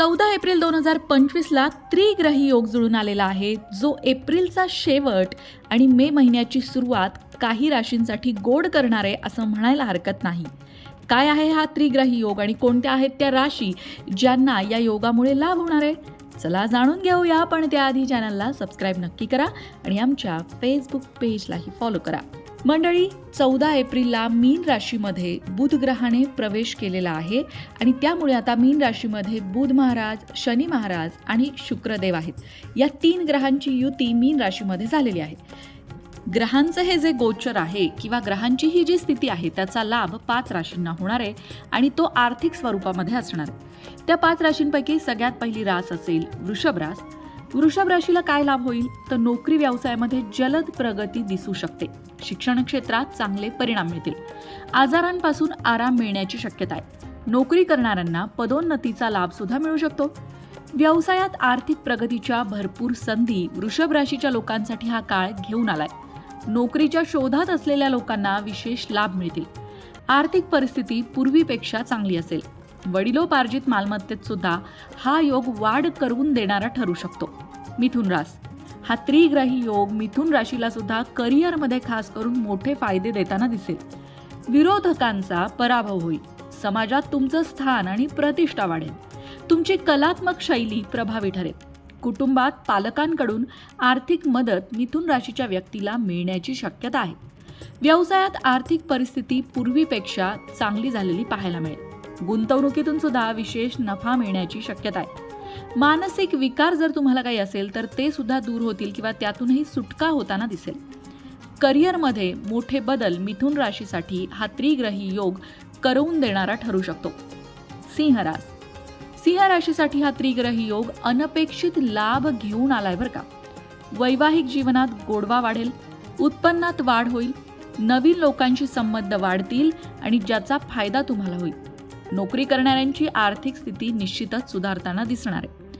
चौदा एप्रिल दोन हजार पंचवीसला त्रिग्रही योग जुळून आलेला आहे जो एप्रिलचा शेवट आणि मे महिन्याची सुरुवात काही राशींसाठी गोड करणार आहे असं म्हणायला हरकत नाही. काय आहे हा त्रिग्रही योग आणि कोणत्या आहेत त्या राशी ज्यांना या योगामुळे लाभ होणार आहे? चला जाणून घेऊया पण त्याआधी चॅनलला सबस्क्राईब नक्की करा आणि आमच्या फेसबुक पेजलाही फॉलो करा. मंडळी चौदा एप्रिलला मीन राशीमध्ये बुध ग्रहाने प्रवेश केलेला आहे आणि त्यामुळे आता मीन राशीमध्ये बुध महाराज शनी महाराज आणि शुक्रदेव आहेत. या तीन ग्रहांची युती मीन राशीमध्ये झालेली आहे. ग्रहांचं हे जे गोचर आहे किंवा ग्रहांची ही जी स्थिती आहे त्याचा लाभ पाच राशींना होणार आहे आणि तो आर्थिक स्वरूपामध्ये असणार त्या पाच राशींपैकी सगळ्यात पहिली रास असेल वृषभ रास वृषभ राशीला काय लाभ होईल? तर नोकरी व्यवसायामध्ये जलद प्रगती दिसू शकते. शिक्षण क्षेत्रात चांगले परिणाम मिळतील. आजारांपासून आराम मिळण्याची शक्यता आहे. नोकरी करणाऱ्यांना पदोन्नतीचा लाभ सुद्धा मिळू शकतो. व्यवसायात आर्थिक प्रगतीच्या भरपूर संधी वृषभ राशीच्या लोकांसाठी हा काळ घेऊन आलाय. नोकरीच्या शोधात असलेल्या लोकांना विशेष लाभ मिळतील. आर्थिक परिस्थिती पूर्वीपेक्षा चांगली असेल. वडिलोपार्जित मालमत्तेत सुद्धा हा योग वाढ करून देणारा ठरू शकतो. मिथुन रास. हा त्रिग्रही योग मिथुन राशीला सुद्धा करिअरमध्ये खास करून मोठे फायदे देताना दिसेल. विरोधकांचा पराभव होईल. समाजात तुमचं स्थान आणि प्रतिष्ठा वाढेल. तुमची कलात्मक शैली प्रभावी ठरेल. कुटुंबात पालकांकडून आर्थिक मदत मिथुन राशीच्या व्यक्तीला मिळण्याची शक्यता आहे. व्यवसायात आर्थिक परिस्थिती पूर्वीपेक्षा चांगली झालेली पाहायला मिळेल. गुंतवणुकीतून सुद्धा विशेष नफा मिळण्याची शक्यता आहे. मानसिक विकार जर तुम्हाला काही असेल तर ते सुद्धा दूर होतील किंवा त्यातूनही सुटका होताना दिसेल. करिअरमध्ये मोठे बदल मिथुन राशीसाठी हा त्रिग्रही योग करवून देणारा ठरू शकतो. सिंहरास सिंह राशीसाठी हा त्रिग्रही योग अनपेक्षित लाभ घेऊन आलाय बरं का. वैवाहिक जीवनात गोडवा वाढेल उत्पन्नात वाढ होईल नवीन लोकांशी संबंध वाढतील आणि ज्याचा फायदा तुम्हाला होईल. नोकरी करणाऱ्यांची आर्थिक स्थिती निश्चितच सुधारताना दिसणार आहे.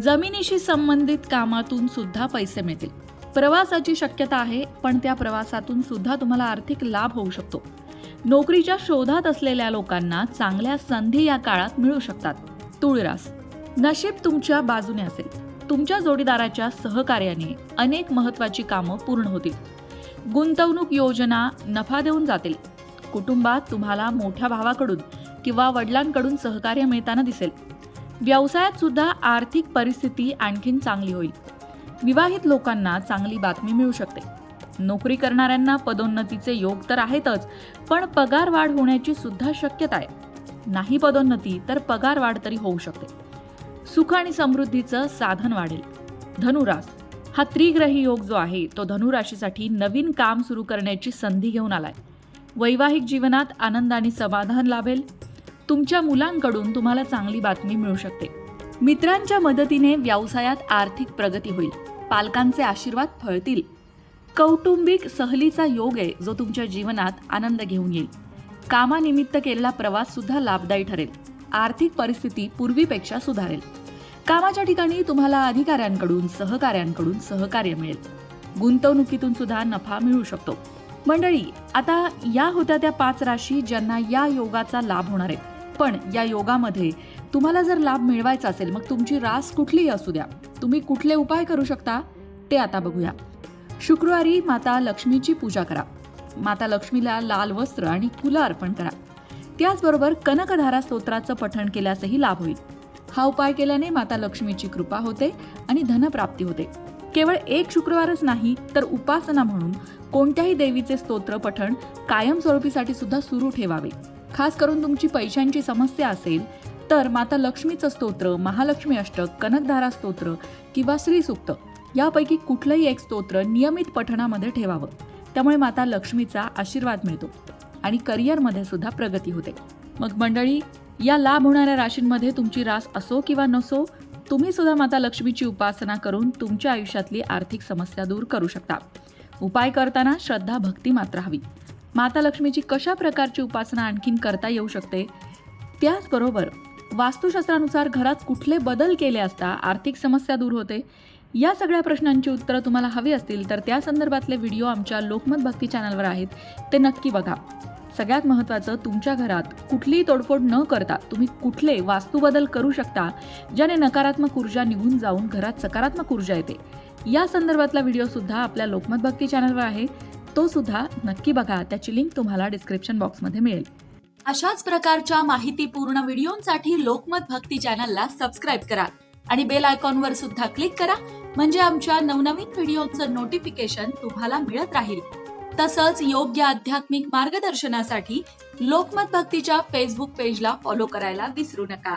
जमिनीशी संबंधित कामातून सुद्धा पैसे मिळतील. प्रवासाची शक्यता आहे पण त्या प्रवासातून सुद्धा तुम्हाला आर्थिक लाभ होऊ शकतो. नोकरीच्या शोधात असलेल्या लोकांना चांगल्या संधी या काळात मिळू शकतात. तुळरास नशीब तुमच्या बाजूने असेल. तुमच्या जोडीदाराच्या सहकार्याने अनेक महत्वाची कामं पूर्ण होतील. गुंतवणूक योजना नफा देऊन जातील. कुटुंबात तुम्हाला मोठ्या भावाकडून किंवा वडिलांकडून सहकार्य मिळताना दिसेल. व्यवसायात सुद्धा आर्थिक परिस्थिती आणखीन चांगली होईल. विवाहित लोकांना चांगली बातमी मिळू शकते. नोकरी करणाऱ्यांना पदोन्नतीचे योग तर आहेतच पण पगार वाढ होण्याची सुद्धा शक्यता आहे. नाही पदोन्नती तर पगार वाढ तरी होऊ शकते. सुख आणि समृद्धीचं साधन वाढेल. धनुरास. हा त्रिग्रही योग जो आहे तो धनुराशीसाठी नवीन काम सुरू करण्याची संधी घेऊन आलाय. वैवाहिक जीवनात आनंद आणि समाधान लाभेल. तुमच्या मुलांकडून तुम्हाला चांगली बातमी मिळू शकते. मित्रांच्या मदतीने व्यवसायात आर्थिक प्रगती होईल. पालकांचे आशीर्वाद फळतील. कौटुंबिक सहलीचा योग आहे जो तुमच्या जीवनात आनंद घेऊन येईल. कामानिमित्त केलेला प्रवास सुद्धा लाभदायी ठरेल. आर्थिक परिस्थिती पूर्वीपेक्षा सुधारेल. कामाच्या ठिकाणी तुम्हाला अधिकाऱ्यांकडून सहकाऱ्यांकडून सहकार्य मिळेल. गुंतवणुकीतून सुद्धा नफा मिळू शकतो. मंडळी आता या होत्या त्या पाच राशी ज्यांना या योगाचा लाभ होणार आहे. पण या योगामध्ये तुम्हाला जर लाभ मिळवायचा असेल मग तुमची रास कुठलीही असू द्या. तुम्ही कुठले उपाय करू शकता ते आता बघूया. शुक्रवारी माता लक्ष्मीची पूजा करा. माता लक्ष्मीला लाल वस्त्र आणि फुलं अर्पण करा. त्याचबरोबर कनकधारा स्तोत्राचं पठण केल्यासही लाभ होईल. हा उपाय केल्याने माता लक्ष्मीची कृपा होते आणि धनप्राप्ती होते. केवळ एक शुक्रवारच नाही तर उपासना म्हणून कोणत्याही देवीचे स्तोत्र पठण कायमस्वरूपीसाठी सुद्धा सुरू ठेवावे. खास करून तुमची पैशांची समस्या असेल तर माता लक्ष्मीचं स्तोत्र महालक्ष्मी अष्टक कनकधारा स्तोत्र किंवा श्रीसुक्त यापैकी कुठलंही एक स्तोत्र नियमित पठणामध्ये ठेवावं. त्यामुळे माता लक्ष्मीचा आशीर्वाद मिळतो आणि करिअरमध्ये सुद्धा प्रगती होते. मग मंडळी या लाभ होणाऱ्या राशींमध्ये तुमची रास असो किंवा नसो तुम्ही सुद्धा माता लक्ष्मीची उपासना करून तुमच्या आयुष्यातली आर्थिक समस्या दूर करू शकता. उपाय करताना श्रद्धा भक्ती मात्र हवी. माता लक्ष्मीची कशा प्रकारची उपासना आणखीन करता येऊ शकते? त्याचबरोबर वास्तुशास्त्रानुसार घरात कुठले बदल केले असता आर्थिक समस्या दूर होते? या सगळ्या प्रश्नांची उत्तरं तुम्हाला हवी असतील तर त्या संदर्भातले व्हिडिओ आमच्या लोकमत भक्ती चॅनलवर आहेत. ते नक्की बघा. सगळ्यात महत्त्वाचं तुमच्या घरात कुठलीही तोडफोड न करता तुम्ही कुठले वास्तुबदल करू शकता ज्याने नकारात्मक ऊर्जा निघून जाऊन घरात सकारात्मक ऊर्जा येते. या संदर्भातला व्हिडिओ सुद्धा आपल्या लोकमत भक्ती चॅनलवर आहे. तो सुद्धा नक्की बघा. त्याची लिंक तुम्हाला डिस्क्रिप्शन बॉक्समध्ये मिळेल. अशाच प्रकारच्या माहितीपूर्ण व्हिडिओंसाठी लोकमत भक्ती चॅनलला सबस्क्राईब करा आणि बेल आयकॉनवर सुद्धा क्लिक करा. म्हणजे आमच्या नवनवीन व्हिडिओचं नोटिफिकेशन तुम्हाला मिळत राहील. तसंच योग्य आध्यात्मिक मार्गदर्शनासाठी लोकमत भक्तीच्या फेसबुक पेजला फॉलो करायला विसरू नका.